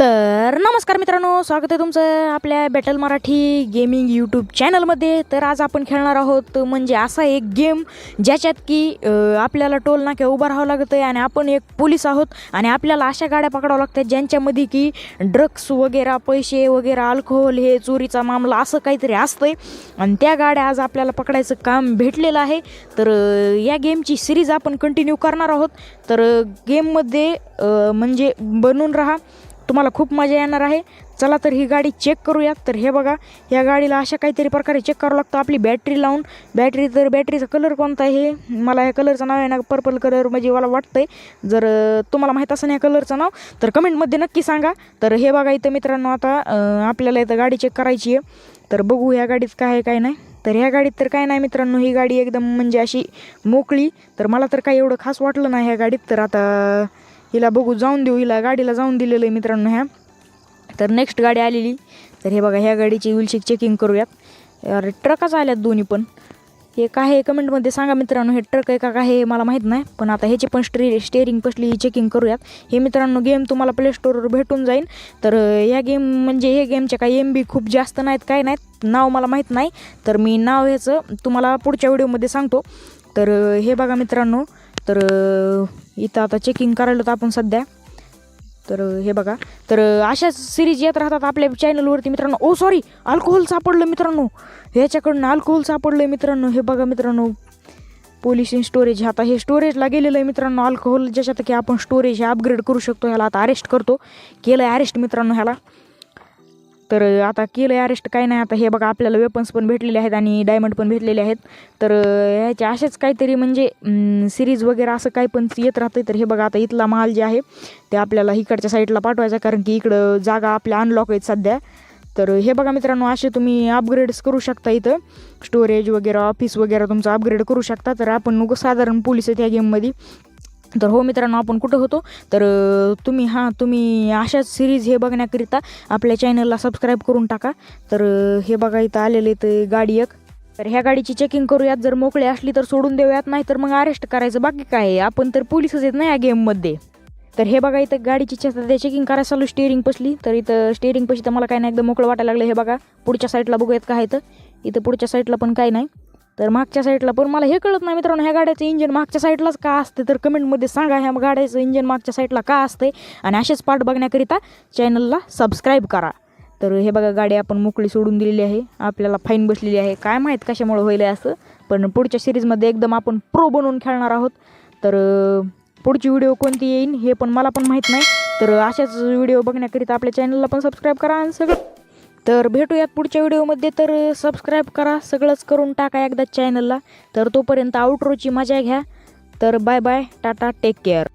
तर नमस्कार मित्रांनो स्वागत आहे तुमचं आपल्या बॅटल मराठी गेमिंग यूट्यूब चॅनलमध्ये तर आज आपण खेळणार आहोत म्हणजे असा एक गेम ज्याच्यात की आपल्याला टोल नाक्या उभं राहावं लागतं आहे आणि आपण एक पोलीस आहोत आणि आपल्याला अशा गाड्या पकडावं लागतात ज्यांच्यामध्ये की ड्रग्स वगैरे पैसे वगैरे अल्कोहोल हे चोरीचा मामला असं काहीतरी असतं आहे आणि त्या गाड्या आज आपल्याला पकडायचं काम भेटलेलं आहे. तर या गेमची सिरीज आपण कंटिन्यू करणार आहोत. तर गेममध्ये म्हणजे बनून राहा. तुम्हाला खूप मजा येणार आहे. चला तर ही गाडी चेक करूयात तर हे बघा या गाडीला अशा काहीतरी प्रकारे चेक करावं लागतं. आपली बॅटरी लावून बॅटरी तर बॅटरीचा कलर कोणता आहे? मला ह्या कलरचं नाव आहे ना पर्पल कलर म्हणजे मला वाटतं आहे जर तुम्हाला माहीत असेल ह्या कलरचं नाव तर कमेंटमध्ये नक्की सांगा. तर हे बघा इथं मित्रांनो आता आपल्याला इथं गाडी चेक करायची आहे. तर बघू ह्या गाडीत काय आहे काय नाही. तर ह्या गाडीत तर काय नाही मित्रांनो ही गाडी एकदम म्हणजे अशी मोकळी. तर मला तर काही एवढं खास वाटलं नाही ह्या गाडीत. तर आता हिला बघू जाऊन देऊ. हिला गाडीला जाऊन दिलेलं आहे मित्रांनो ह्या. तर नेक्स्ट गाडी आलेली. तर हे बघा ह्या गाडीची व्हीलशीट चेकिंग करूयात. अरे ट्रकच आल्यात दोन्ही पण. हे काय आहे? कमेंटमध्ये सांगा मित्रांनो हे ट्रक आहे का काय हे मला माहीत नाही. पण आता ह्याची पण स्टे स्टेअरिंग पसली चेकिंग करूयात. हे मित्रांनो गेम तुम्हाला प्ले स्टोरवर भेटून जाईल. तर या गेम म्हणजे हे गेमच्या काही एम बी खूप जास्त नाहीत काय नाहीत नाव मला माहीत नाही. तर मी नाव ह्याचं तुम्हाला पुढच्या व्हिडिओमध्ये सांगतो. तर हे बघा मित्रांनो तर इथं आता चेकिंग करायला तर आपण सध्या. तर हे बघा. तर अशाच सिरीज येत राहतात आपल्या चॅनलवरती मित्रांनो. ओ सॉरी अल्कोहोल सापडलं मित्रांनो. ह्याच्याकडनं अल्कोहोल सापडलं मित्रांनो. हे बघा मित्रांनो. पोलीस स्टोरेज स्टोरेज आता हे स्टोरेजला गेलेलं आहे मित्रांनो. अल्कोहोल ज्याच्यात की आपण स्टोरेज हे अपग्रेड करू शकतो. ह्याला आता अरेस्ट करतो. केलं आहे अरेस्ट मित्रांनो ह्याला. तर आता केलं आहे अरेस्ट काय नाही. आता हे बघा आपल्याला वेपन्स पण भेटलेले आहेत आणि डायमंड पण भेटलेले आहेत. तर ह्याचे असेच काहीतरी म्हणजे सिरीज वगैरे असं काही पण येत राहतं तर हे बघा आता इथला माल जे आहे ते आपल्याला इकडच्या साईडला पाठवायचा कारण की इकडं जागा आपल्या अनलॉक आहेत सध्या. तर हे बघा मित्रांनो असे तुम्ही अपग्रेड्स करू शकता इथं. स्टोरेज वगैरे ऑफिस वगैरे तुमचं अपग्रेड करू शकता. तर आपण साधारण पोलीस आहेत ह्या गेममध्ये तर हो मित्रांनो आपण कुठं होतो? तर तुम्ही हां तुम्ही अशाच सिरीज हे बघण्याकरिता आपल्या चॅनलला सबस्क्राईब करून टाका. तर हे बघा इथं आलेले इथं गाडी एक. तर ह्या गाडीची चेकिंग करूयात. जर मोकळी असली तर सोडून देऊयात नाही तर मग अरेस्ट करायचं. बाकी काय आहे? आपण तर पोलिसच येत ना या गेममध्ये तर हे बघा इथं गाडीची चेकिंग करायला चालू स्टिअरिंग पसली. तर इथं स्टिअरिंग पशी तर मला काय नाही एकदम मोकळं वाटायला लागलं. हे बघा पुढच्या साईडला बघूयात काय तर. इथं पुढच्या साईडला पण काय नाही. तर मागच्या साईडला पण मला हे कळत नाही मित्रांनो ह्या गाड्याचं इंजिन मागच्या साईडलाच का असते? तर कमेंटमध्ये सांगा ह्या गाड्याचं इंजिन मागच्या साईडला का असते? आणि असेच पार्ट बघण्याकरिता चॅनलला सबस्क्राईब करा. तर हे बघा गाडी आपण मोकळी सोडून दिलेली आहे. आपल्याला फाईन बसलेली आहे. काय माहीत कशामुळे होईल असं. पण पुढच्या सिरीजमध्ये एकदम आपण प्रो बनवून खेळणार आहोत. तर पुढची व्हिडिओ कोणती येईन हे पण मला पण माहीत नाही. तर अशाच व्हिडिओ बघण्याकरिता आपल्या चॅनलला पण सबस्क्राईब करा आणि सगळं तर भेटूयात पुढच्या व्हिडिओमध्ये. तर सबस्क्राईब करा सगळंच करून टाका एकदा चॅनलला तर तोपर्यंत आउटरोची मजा घ्या. तर bye bye tata take care